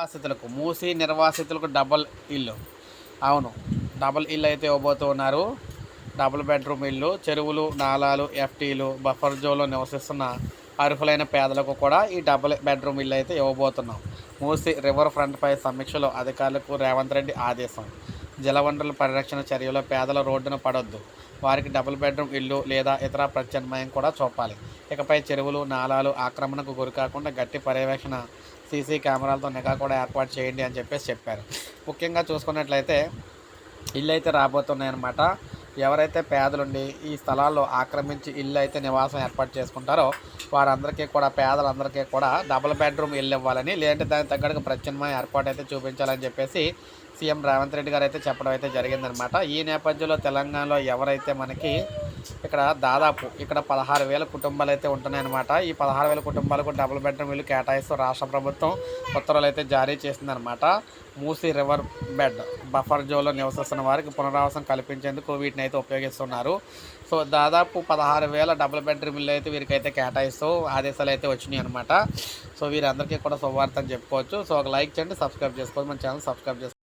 నిర్వాసితులకు మూసి నిర్వాసితులకు డబల్ ఇల్లు. అవును డబల్ ఇల్లు అయితే ఇవ్వబోతున్నారు డబుల్ బెడ్రూమ్ ఇల్లు చెరువులు నాలాలు ఎఫ్టీలు బఫర్ జోన్లో నివసిస్తున్న అర్హులైన పేదలకు కూడా ఈ డబుల్ బెడ్రూమ్ ఇల్లు అయితే ఇవ్వబోతున్నాం. మూసి రివర్ ఫ్రంట్పై సమీక్షలో అధికారులకు రేవంత్ రెడ్డి ఆదేశం. జలవనరుల పరిరక్షణ చర్యలో పేదల రోడ్డున పడొద్దు. వారికి డబుల్ బెడ్రూమ్ ఇల్లు లేదా ఇతర ప్రత్యామ్నాయం కూడా చూపాలి. ఇకపై చెరువులు నాలాలు ఆక్రమణకు గురికాకుండా గట్టి పర్యవేక్షణ సీసీ కెమెరాలతో నిఘా కూడా ఏర్పాటు చేయండి అని చెప్పేసి చెప్పారు. ముఖ్యంగా చూసుకున్నట్లయితే ఇల్లు అయితే రాబోతున్నాయన్నమాట. ఎవరైతే పేదలుండి ఈ స్థలాల్లో ఆక్రమించి ఇల్లు అయితే నివాసం ఏర్పాటు చేసుకుంటారో వారందరికీ కూడా పేదలందరికీ కూడా డబుల్ బెడ్రూమ్ ఇల్లు ఇవ్వాలని లేదంటే దానికి తగ్గట్టుగా ప్రత్యామ్నాయ ఏర్పాటు అయితే చూపించాలని చెప్పేసి సీఎం రేవంత్ రెడ్డి గారు అయితే చెప్పడం అయితే జరిగిందనమాట ఈ నేపథ్యంలో తెలంగాణలో ఎవరైతే మనకి ఇక్కడ దాదాపు ఇక్కడ పదహారు వేల కుటుంబాలు అయితే ఉంటున్నాయన్నమాట ఈ పదహారు వేల కుటుంబాలకు డబుల్ బెడ్రూమ్ ఇల్లు కేటాయిస్తూ రాష్ట్ర ప్రభుత్వం ఉత్తర్వులు అయితే జారీ చేసిందనమాట మూసీ రివర్ బెడ్ బఫర్ జోన్లో నివసిస్తున్న వారికి పునరావాసం కల్పించేందుకు వీటిని అయితే ఉపయోగిస్తున్నారు. సో దాదాపు పదహారు వేల డబుల్ బెడ్రూమ్ ఇల్లు అయితే వీరికైతే కేటాయిస్తూ ఆదేశాలు అయితే వచ్చినాయి అనమాట సో వీరందరికీ కూడా శుభవార్త అని చెప్పుకోవచ్చు. సో ఒక లైక్ చేయండి సబ్స్క్రైబ్ చేసుకోవచ్చు మన ఛానల్ సబ్స్క్రైబ్ చేసుకోండి.